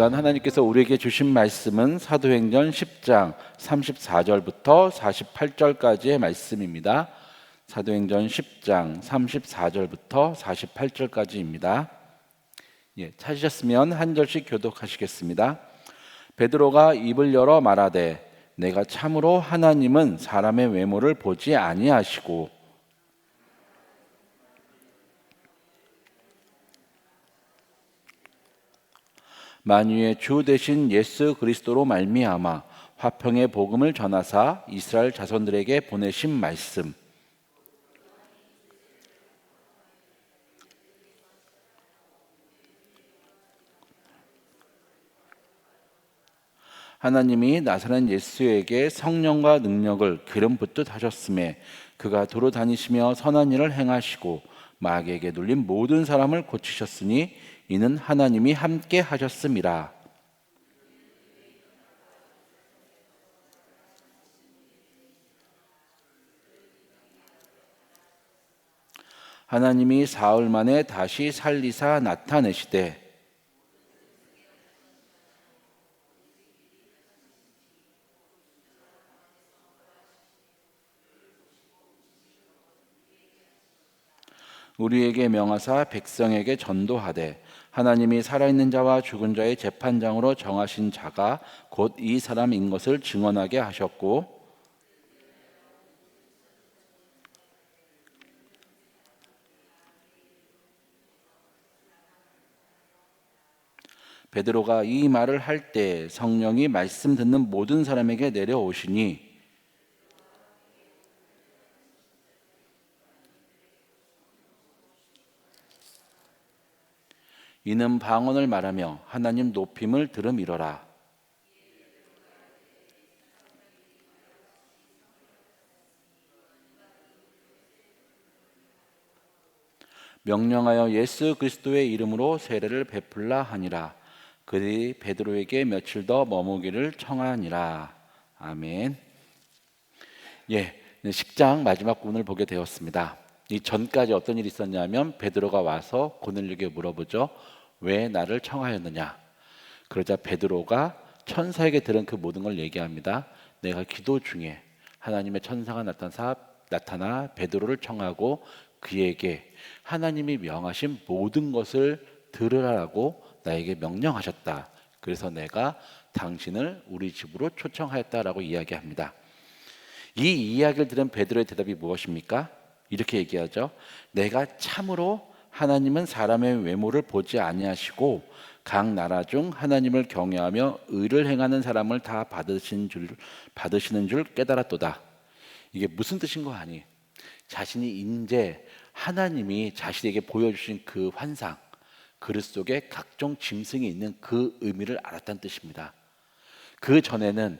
시간 하나님께서 우리에게 주신 말씀은 사도행전 10장 34절부터 48절까지의 말씀입니다. 사도행전 10장 34절부터 48절까지입니다. 예, 찾으셨으면 한 절씩 교독하시겠습니다. 베드로가 입을 열어 말하되 내가 참으로 하나님은 사람의 외모를 보지 아니하시고 만유의 주 대신 예수 그리스도로 말미암아 화평의 복음을 전하사 이스라엘 자손들에게 보내신 말씀. 하나님이 나사렛 예수에게 성령과 능력을 기름 붓듯 하셨음에 그가 도로 다니시며 선한 일을 행하시고 마귀에게 눌린 모든 사람을 고치셨으니 이는 하나님이 함께 하셨음이라. 하나님이 사흘 만에 다시 살리사 나타내시되 우리에게 명하사 백성에게 전도하되 하나님이 살아있는 자와 죽은 자의 재판장으로 정하신 자가 곧 이 사람인 것을 증언하게 하셨고 베드로가 이 말을 할 때 성령이 말씀 듣는 모든 사람에게 내려오시니 이는 방언을 말하며 하나님 높임을 들음이러라. 명령하여 예수 그리스도의 이름으로 세례를 베풀라 하니라. 그들이 베드로에게 며칠 더 머무기를 청하니라. 아멘. 예, 10장 마지막 부분을 보게 되었습니다. 이 전까지 어떤 일이 있었냐면 베드로가 와서 고넬료에게 물어보죠. 왜 나를 청하였느냐? 그러자 베드로가 천사에게 들은 그 모든 걸 얘기합니다. 내가 기도 중에 하나님의 천사가 나타나 나타나 베드로를 청하고 그에게 하나님이 명하신 모든 것을 들으라고 나에게 명령하셨다. 그래서 내가 당신을 우리 집으로 초청하였다라고 이야기합니다. 이 이야기를 들은 베드로의 대답이 무엇입니까? 이렇게 얘기하죠. 내가 참으로 하나님은 사람의 외모를 보지 아니하시고 각 나라 중 하나님을 경외하며 의를 행하는 사람을 다 받으신 줄 받으시는 줄 깨달았도다. 이게 무슨 뜻인 거 아니? 자신이 인제 하나님이 자신에게 보여주신 그 환상, 그릇 속에 각종 짐승이 있는 그 의미를 알았다는 뜻입니다. 그 전에는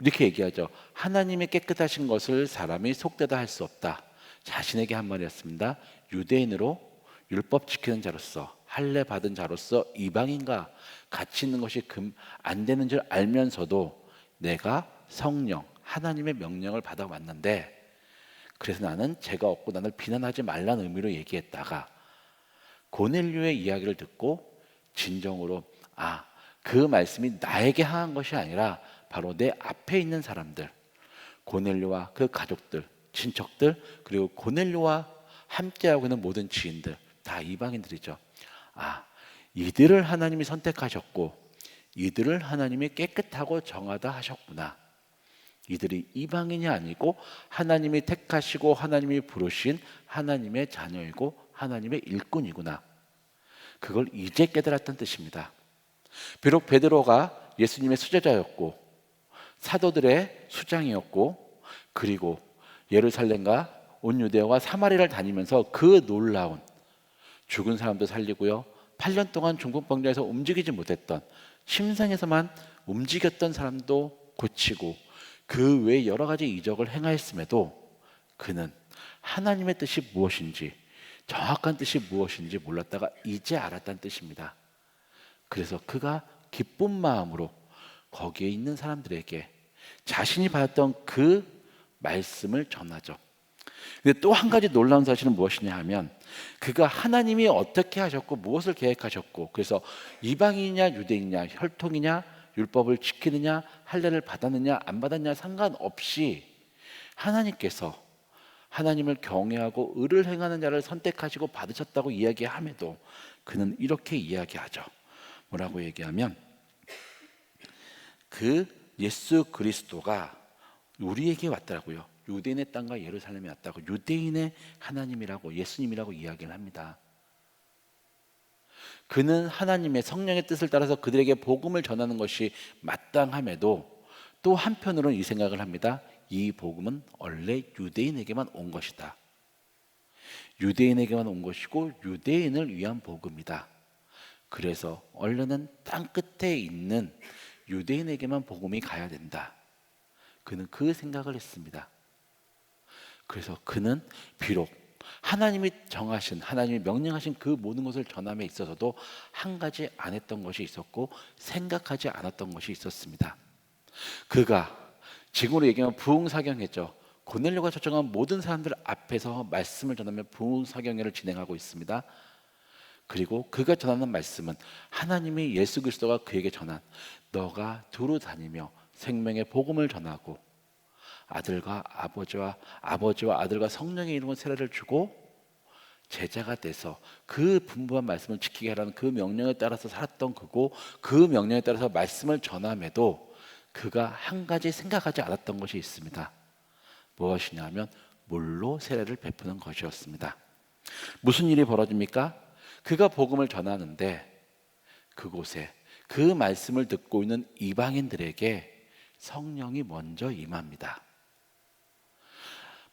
이렇게 얘기하죠. 하나님의 깨끗하신 것을 사람이 속되다 할 수 없다. 자신에게 한 말이었습니다. 유대인으로 율법 지키는 자로서 할례 받은 자로서 이방인과 같이 있는 것이 안 되는 줄 알면서도 내가 성령 하나님의 명령을 받아 왔는데 그래서 나는 죄가 없고 나를 비난하지 말라는 의미로 얘기했다가 고넬료의 이야기를 듣고 진정으로 아 그 말씀이 나에게 향한 것이 아니라 바로 내 앞에 있는 사람들 고넬료와 그 가족들 친척들 그리고 고넬료와 함께하고 있는 모든 지인들 다 이방인들이죠. 아, 이들을 하나님이 선택하셨고 이들을 하나님이 깨끗하고 정하다 하셨구나. 이들이 이방인이 아니고 하나님이 택하시고 하나님이 부르신 하나님의 자녀이고 하나님의 일꾼이구나. 그걸 이제 깨달았던 뜻입니다. 비록 베드로가 예수님의 수제자였고 사도들의 수장이었고 그리고 예루살렘과 온 유대와 사마리아를 다니면서 그 놀라운 죽은 사람도 살리고요. 8년 동안 중국 병자에서 움직이지 못했던 심상에서만 움직였던 사람도 고치고 그 외 여러 가지 이적을 행하였음에도 그는 하나님의 뜻이 무엇인지 정확한 뜻이 무엇인지 몰랐다가 이제 알았다는 뜻입니다. 그래서 그가 기쁜 마음으로 거기에 있는 사람들에게 자신이 받았던 그 말씀을 전하죠. 근데 또 한 가지 놀라운 사실은 무엇이냐 하면 그가 하나님이 어떻게 하셨고 무엇을 계획하셨고 그래서 이방인이냐 유대인이냐 혈통이냐 율법을 지키느냐 할례를 받았느냐 안 받았냐 상관없이 하나님께서 하나님을 경외하고 의를 행하는 자를 선택하시고 받으셨다고 이야기함에도 그는 이렇게 이야기하죠. 뭐라고 얘기하면 그 예수 그리스도가 우리에게 왔더라고요. 유대인의 땅과 예루살렘에 왔다고 유대인의 하나님이라고 예수님이라고 이야기를 합니다. 그는 하나님의 성령의 뜻을 따라서 그들에게 복음을 전하는 것이 마땅함에도 또 한편으로는 이 생각을 합니다. 이 복음은 원래 유대인에게만 온 것이다. 유대인에게만 온 것이고 유대인을 위한 복음이다. 그래서 원래는 땅 끝에 있는 유대인에게만 복음이 가야 된다. 그는 그 생각을 했습니다. 그래서 그는 비록 하나님이 정하신 하나님이 명령하신 그 모든 것을 전함에 있어서도 한 가지 안 했던 것이 있었고 생각하지 않았던 것이 있었습니다. 그가 지금으로 얘기하면 부흥사경했죠. 고넬료가 초청한 모든 사람들 앞에서 말씀을 전하며 부흥사경회를 진행하고 있습니다. 그리고 그가 전하는 말씀은 하나님이 예수 그리스도가 그에게 전한 너가 두루 다니며 생명의 복음을 전하고 아들과 아버지와 아버지와 아들과 성령의 이름으로 세례를 주고 제자가 돼서 그 분부한 말씀을 지키게 하라는 그 명령에 따라서 살았던 그고 그 명령에 따라서 말씀을 전함에도 그가 한 가지 생각하지 않았던 것이 있습니다. 무엇이냐면 물로 세례를 베푸는 것이었습니다. 무슨 일이 벌어집니까? 그가 복음을 전하는데 그곳에 그 말씀을 듣고 있는 이방인들에게 성령이 먼저 임합니다.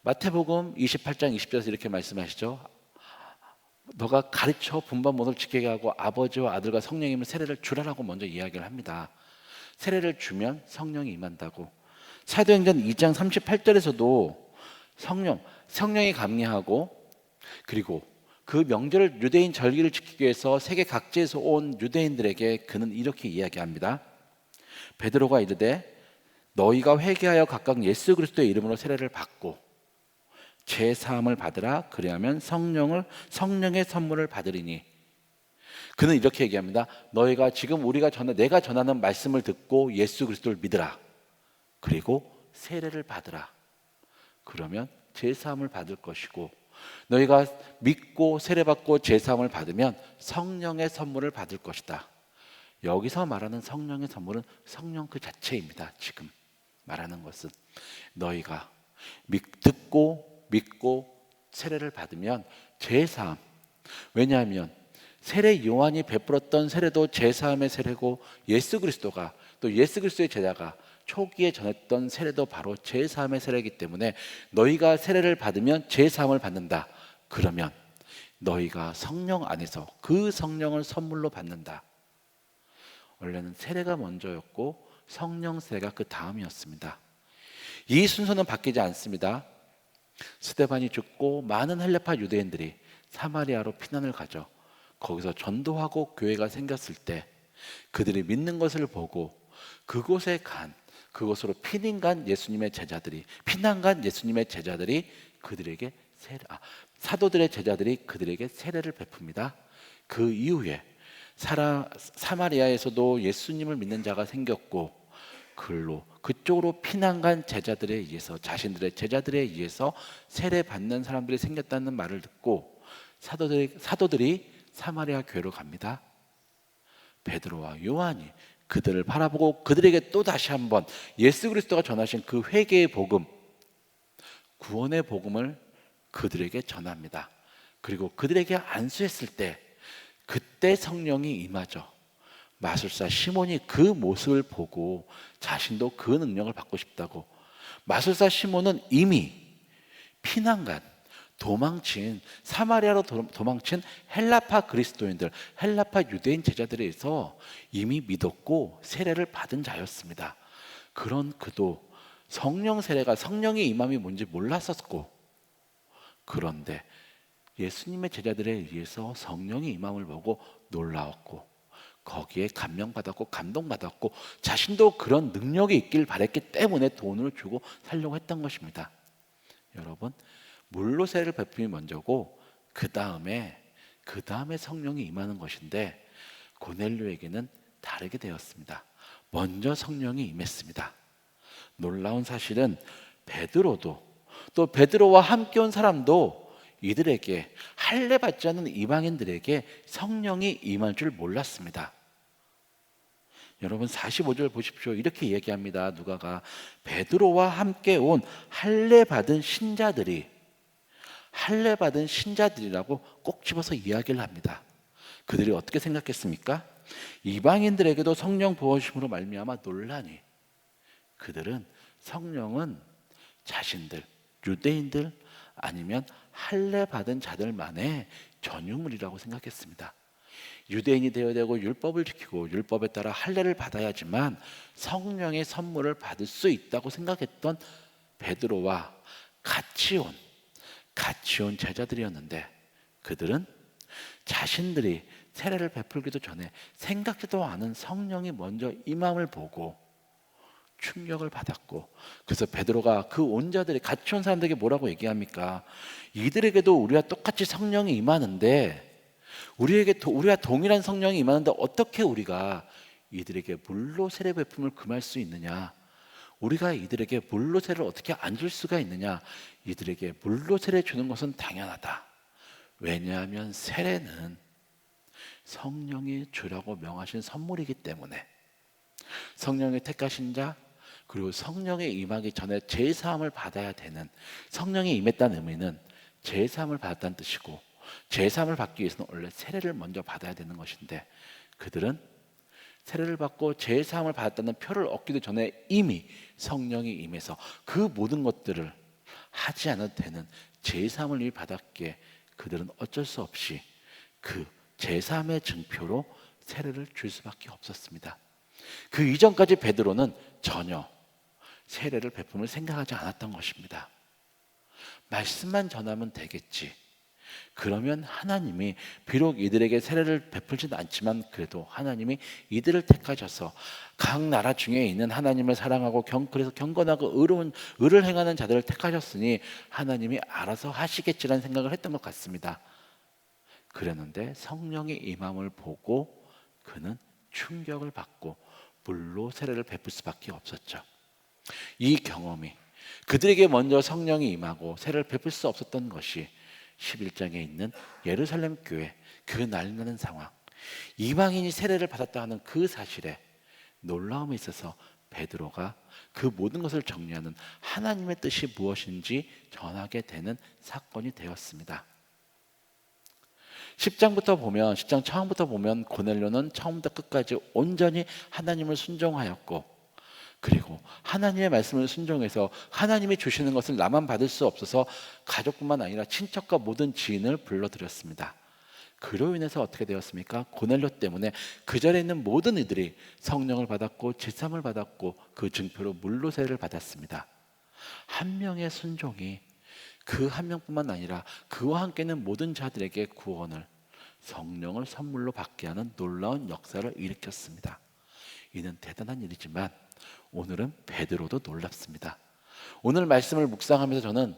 마태복음 28장 20절에서 이렇게 말씀하시죠. 너가 가르쳐 분반 못을 지키게 하고 아버지와 아들과 성령님을 세례를 주라라고 먼저 이야기를 합니다. 세례를 주면 성령이 임한다고. 사도행전 2장 38절에서도 성령, 성령이 감리하고 그리고 그 명절을 유대인 절기를 지키기 위해서 세계 각지에서 온 유대인들에게 그는 이렇게 이야기합니다. 베드로가 이르되 너희가 회개하여 각각 예수 그리스도의 이름으로 세례를 받고 제 사함을 받으라 그리하면 성령을 성령의 선물을 받으리니 그는 이렇게 얘기합니다. 너희가 지금 우리가 전하 내가 전하는 말씀을 듣고 예수 그리스도를 믿으라. 그리고 세례를 받으라. 그러면 제 사함을 받을 것이고 너희가 믿고 세례 받고 제 사함을 받으면 성령의 선물을 받을 것이다. 여기서 말하는 성령의 선물은 성령 그 자체입니다. 지금 말하는 것은 너희가 믿, 듣고 믿고 세례를 받으면 제사함 왜냐하면 세례 요한이 베풀었던 세례도 제사함의 세례고 예수 그리스도가 또 예수 그리스도의 제자가 초기에 전했던 세례도 바로 제사함의 세례이기 때문에 너희가 세례를 받으면 제사함을 받는다. 그러면 너희가 성령 안에서 그 성령을 선물로 받는다. 원래는 세례가 먼저였고 성령 세례가 그 다음이었습니다. 이 순서는 바뀌지 않습니다. 스테반이 죽고 많은 헬레파 유대인들이 사마리아로 피난을 가죠. 거기서 전도하고 교회가 생겼을 때 그들이 믿는 것을 보고 그곳에 간 그곳으로 피난 간 예수님의 제자들이 피난 간 예수님의 제자들이 그들에게 세례, 아, 사도들의 제자들이 그들에게 세례를 베풉니다. 그 이후에 사라, 사마리아에서도 예수님을 믿는 자가 생겼고 글로 그쪽으로 피난 간 제자들에 의해서 자신들의 제자들에 의해서 세례 받는 사람들이 생겼다는 말을 듣고 사도들이 사도들이 사마리아 교회로 갑니다. 베드로와 요한이 그들을 바라보고 그들에게 또 다시 한번 예수 그리스도가 전하신 그 회개의 복음, 구원의 복음을 그들에게 전합니다. 그리고 그들에게 안수했을 때 그때 성령이 임하죠. 마술사 시몬이 그 모습을 보고 자신도 그 능력을 받고 싶다고. 마술사 시몬은 이미 피난간 도망친 사마리아로 도망친 헬라파 그리스도인들, 헬라파 유대인 제자들에 서 이미 믿었고 세례를 받은 자였습니다. 그런 그도 성령 세례가 성령의 임함이 뭔지 몰랐었고 그런데 예수님의 제자들에 의해서 성령의 임함을 보고 놀라웠고 거기에 감명받았고 감동받았고 자신도 그런 능력이 있길 바랬기 때문에 돈을 주고 살려고 했던 것입니다. 여러분 물로 세례를 베품이 먼저고 그 다음에 그 다음에 성령이 임하는 것인데 고넬료에게는 다르게 되었습니다. 먼저 성령이 임했습니다. 놀라운 사실은 베드로도 또 베드로와 함께 온 사람도 이들에게 할례 받지 않는 이방인들에게 성령이 임할 줄 몰랐습니다. 여러분 45절 보십시오. 이렇게 얘기합니다. 누가가 베드로와 함께 온 할례 받은 신자들이 할례 받은 신자들이라고 꼭 집어서 이야기를 합니다. 그들이 어떻게 생각했습니까? 이방인들에게도 성령 부어심으로 말미암아 논란이 그들은 성령은 자신들 유대인들 아니면 할례 받은 자들만의 전유물이라고 생각했습니다. 유대인이 되어야 되고 율법을 지키고 율법에 따라 할례를 받아야지만 성령의 선물을 받을 수 있다고 생각했던 베드로와 같이 온 같이 온 제자들이었는데 그들은 자신들이 세례를 베풀기도 전에 생각지도 않은 성령이 먼저 임함을 보고 충격을 받았고 그래서 베드로가 그 온 자들이 같이 온 사람들에게 뭐라고 얘기합니까? 이들에게도 우리와 똑같이 성령이 임하는데 우리에게 도- 우리와 동일한 성령이 임하는데 어떻게 우리가 이들에게 물로 세례 베품을 금할 수 있느냐? 우리가 이들에게 물로 세례를 어떻게 안 줄 수가 있느냐? 이들에게 물로 세례 주는 것은 당연하다. 왜냐하면 세례는 성령이 주라고 명하신 선물이기 때문에 성령의 택하신 자 그리고 성령의 임하기 전에 제사함을 받아야 되는 성령이 임했다는 의미는 제사함을 받았다는 뜻이고 제사함을 받기 위해서는 원래 세례를 먼저 받아야 되는 것인데 그들은 세례를 받고 제사함을 받았다는 표를 얻기도 전에 이미 성령이 임해서 그 모든 것들을 하지 않아도 되는 제사함을 이미 받았기에 그들은 어쩔 수 없이 그 제사함의 증표로 세례를 줄 수밖에 없었습니다. 그 이전까지 베드로는 전혀 세례를 베품을 생각하지 않았던 것입니다. 말씀만 전하면 되겠지. 그러면 하나님이 비록 이들에게 세례를 베풀지는 않지만 그래도 하나님이 이들을 택하셔서 각 나라 중에 있는 하나님을 사랑하고 경 그래서 경건하고 의로운 의를 행하는 자들을 택하셨으니 하나님이 알아서 하시겠지라는 생각을 했던 것 같습니다. 그랬는데 성령의 임함을 보고 그는 충격을 받고 물로 세례를 베풀 수밖에 없었죠. 이 경험이 그들에게 먼저 성령이 임하고 세례를 베풀 수 없었던 것이 11장에 있는 예루살렘 교회 그 난리나는 상황 이방인이 세례를 받았다 하는 그 사실에 놀라움에 있어서 베드로가 그 모든 것을 정리하는 하나님의 뜻이 무엇인지 전하게 되는 사건이 되었습니다. 10장부터 보면 10장 처음부터 보면 고넬료는 처음부터 끝까지 온전히 하나님을 순종하였고 그리고 하나님의 말씀을 순종해서 하나님이 주시는 것을 나만 받을 수 없어서 가족뿐만 아니라 친척과 모든 지인을 불러들였습니다. 그로 인해서 어떻게 되었습니까? 고넬료 때문에 그 자리에 있는 모든 이들이 성령을 받았고 제삼을 받았고 그 증표로 물로 세를 받았습니다. 한 명의 순종이 그 한 명뿐만 아니라 그와 함께는 모든 자들에게 구원을 성령을 선물로 받게 하는 놀라운 역사를 일으켰습니다. 이는 대단한 일이지만 오늘은 베드로도 놀랍습니다. 오늘 말씀을 묵상하면서 저는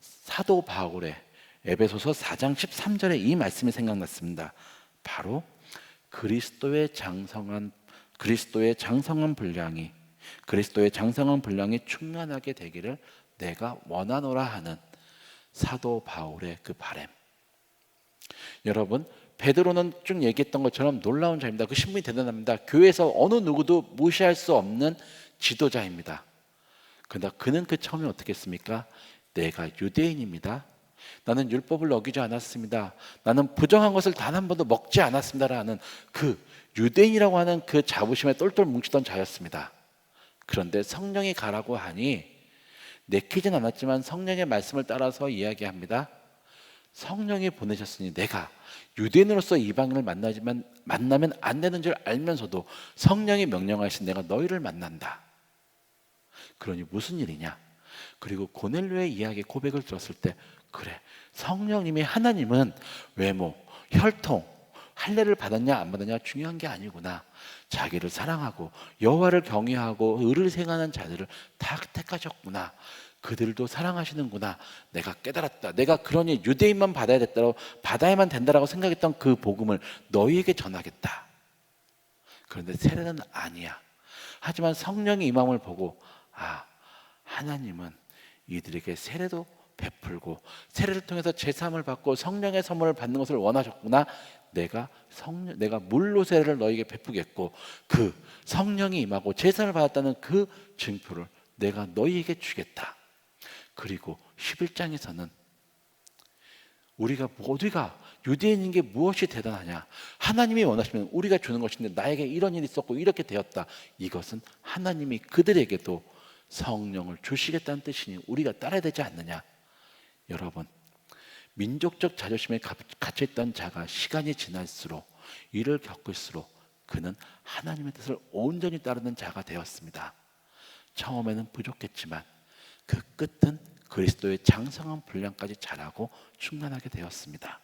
사도 바울의 에베소서 4장 13절의 이 말씀이 생각났습니다. 바로 그리스도의 장성한 그리스도의 장성한 분량이 그리스도의 장성한 분량이 충만하게 되기를 내가 원하노라 하는 사도 바울의 그 바램. 여러분 베드로는 쭉 얘기했던 것처럼 놀라운 자입니다. 그 신분이 대단합니다. 교회에서 어느 누구도 무시할 수 없는 지도자입니다. 그러나 그는 그 처음에 어떻게 했습니까? 내가 유대인입니다. 나는 율법을 어기지 않았습니다. 나는 부정한 것을 단 한 번도 먹지 않았습니다라는 그 유대인이라고 하는 그 자부심에 똘똘 뭉치던 자였습니다. 그런데 성령이 가라고 하니 내키진 않았지만 성령의 말씀을 따라서 이야기합니다. 성령이 보내셨으니 내가 유대인으로서 이방인을 만나지만 만나면 안 되는 줄 알면서도 성령이 명령하신 내가 너희를 만난다. 그러니 무슨 일이냐? 그리고 고넬료의 이야기 고백을 들었을 때 그래 성령님이 하나님은 외모, 혈통, 할례를 받았냐 안 받았냐 중요한 게 아니구나. 자기를 사랑하고 여호와를 경외하고 의를 행하는 자들을 다 택하셨구나. 그들도 사랑하시는구나. 내가 깨달았다. 내가 그러니 유대인만 받아야 됐다고 받아야만 된다라고 생각했던 그 복음을 너희에게 전하겠다. 그런데 세례는 아니야. 하지만 성령의 임함을 보고 아 하나님은 이들에게 세례도 베풀고 세례를 통해서 제사함을 받고 성령의 선물을 받는 것을 원하셨구나. 내가 성령 내가 물로 세례를 너에게 베푸겠고 그 성령이 임하고 제사를 받았다는 그 증표를 내가 너희에게 주겠다. 그리고 11장에서는 우리가 어디가 유대인인 게 무엇이 대단하냐? 하나님이 원하시면 우리가 주는 것인데 나에게 이런 일이 있었고 이렇게 되었다. 이것은 하나님이 그들에게도 성령을 주시겠다는 뜻이니 우리가 따라야 되지 않느냐? 여러분, 민족적 자존심에 갇혀 있던 자가 시간이 지날수록 이를 겪을수록 그는 하나님의 뜻을 온전히 따르는 자가 되었습니다. 처음에는 부족했지만 그 끝은 그리스도의 장성한 분량까지 자라고 충만하게 되었습니다.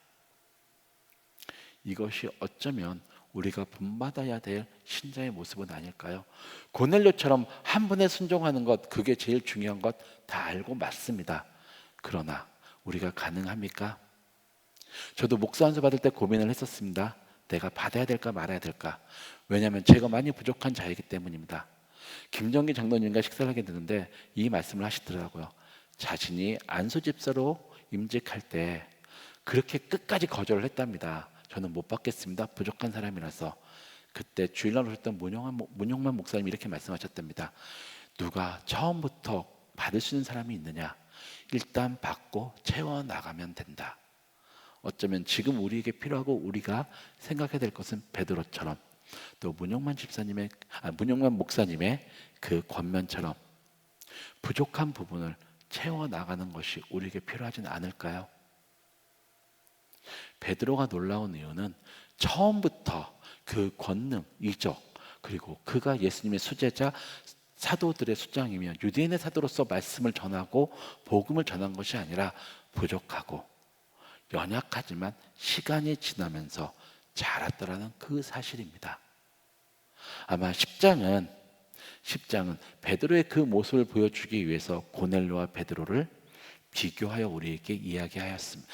이것이 어쩌면 우리가 본받아야 될 신자의 모습은 아닐까요? 고넬료처럼 한 분에 순종하는 것 그게 제일 중요한 것 다 알고 맞습니다. 그러나 우리가 가능합니까? 저도 목사 안수 받을 때 고민을 했었습니다. 내가 받아야 될까 말아야 될까? 왜냐하면 제가 많이 부족한 자이기 때문입니다. 김정기 장로님과 식사를 하게 되는데 이 말씀을 하시더라고요. 자신이 안수 집사로 임직할 때 그렇게 끝까지 거절을 했답니다. 저는 못 받겠습니다. 부족한 사람이라서 그때 주일날 오셨던 문용만, 문용만 목사님이 이렇게 말씀하셨답니다. 누가 처음부터 받을 수 있는 사람이 있느냐? 일단 받고 채워 나가면 된다. 어쩌면 지금 우리에게 필요하고 우리가 생각해야 될 것은 베드로처럼 또 문용만 집사님의 아, 문용만 목사님의 그 권면처럼 부족한 부분을 채워 나가는 것이 우리에게 필요하진 않을까요? 베드로가 놀라운 이유는 처음부터 그 권능, 이적 그리고 그가 예수님의 수제자 사도들의 수장이며 유대인의 사도로서 말씀을 전하고 복음을 전한 것이 아니라 부족하고 연약하지만 시간이 지나면서 자랐더라는 그 사실입니다. 아마 10장은 10장은 베드로의 그 모습을 보여주기 위해서 고넬로와 베드로를 비교하여 우리에게 이야기하였습니다.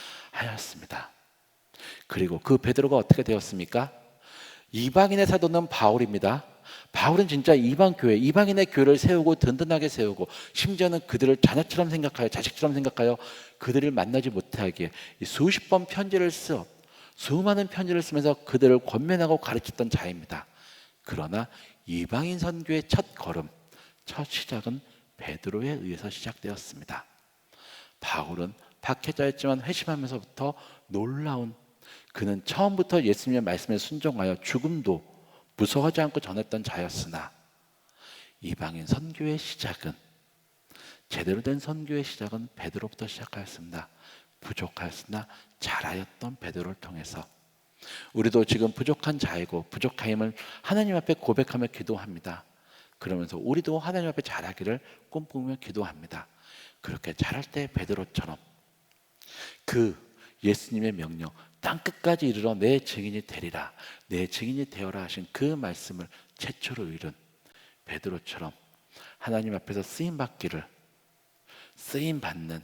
그리고 그 베드로가 어떻게 되었습니까? 이방인의 사도는 바울입니다. 바울은 진짜 이방 교회, 이방인의 교회를 세우고 든든하게 세우고 심지어는 그들을 자녀처럼 생각하여 자식처럼 생각하여 그들을 만나지 못하게 수십 번 편지를 써 수많은 편지를 쓰면서 그들을 권면하고 가르쳤던 자입니다. 그러나 이방인 선교의 첫 걸음, 첫 시작은 베드로에 의해서 시작되었습니다. 바울은 박해자였지만 회심하면서부터 놀라운 그는 처음부터 예수님의 말씀에 순종하여 죽음도 무서워하지 않고 전했던 자였으나 이방인 선교의 시작은 제대로 된 선교의 시작은 베드로부터 시작하였습니다. 부족하였으나 잘하였던 베드로를 통해서 우리도 지금 부족한 자이고 부족함을 하나님 앞에 고백하며 기도합니다. 그러면서 우리도 하나님 앞에 잘하기를 꿈꾸며 기도합니다. 그렇게 잘할 때 베드로처럼 그 예수님의 명령 땅 끝까지 이르러 내 증인이 되리라 내 증인이 되어라 하신 그 말씀을 최초로 이룬 베드로처럼 하나님 앞에서 쓰임 받기를 쓰임 받는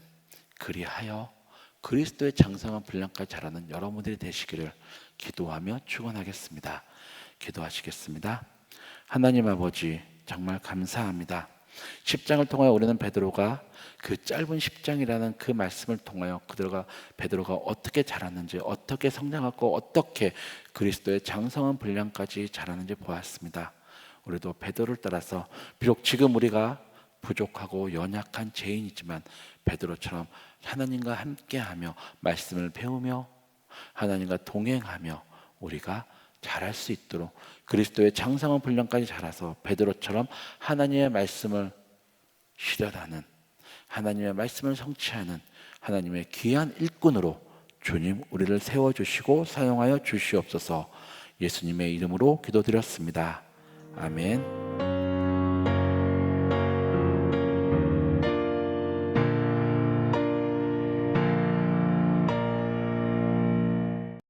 그리하여 그리스도의 장성한 분량까지 자라는 여러분들이 되시기를 기도하며 축원하겠습니다. 기도하시겠습니다. 하나님 아버지 정말 감사합니다. 10장을 통하여 우리는 베드로가 그 짧은 10장이라는 그 말씀을 통하여 그들과 베드로가 어떻게 자랐는지 어떻게 성장하고 어떻게 그리스도의 장성한 분량까지 자라는지 보았습니다. 우리도 베드로를 따라서 비록 지금 우리가 부족하고 연약한 죄인이지만 베드로처럼 하나님과 함께하며 말씀을 배우며 하나님과 동행하며 우리가 잘할 수 있도록 그리스도의 장성한 분량까지 자라서 베드로처럼 하나님의 말씀을 실현하는 하나님의 말씀을 성취하는 하나님의 귀한 일꾼으로 주님 우리를 세워 주시고 사용하여 주시옵소서. 예수님의 이름으로 기도드렸습니다. 아멘.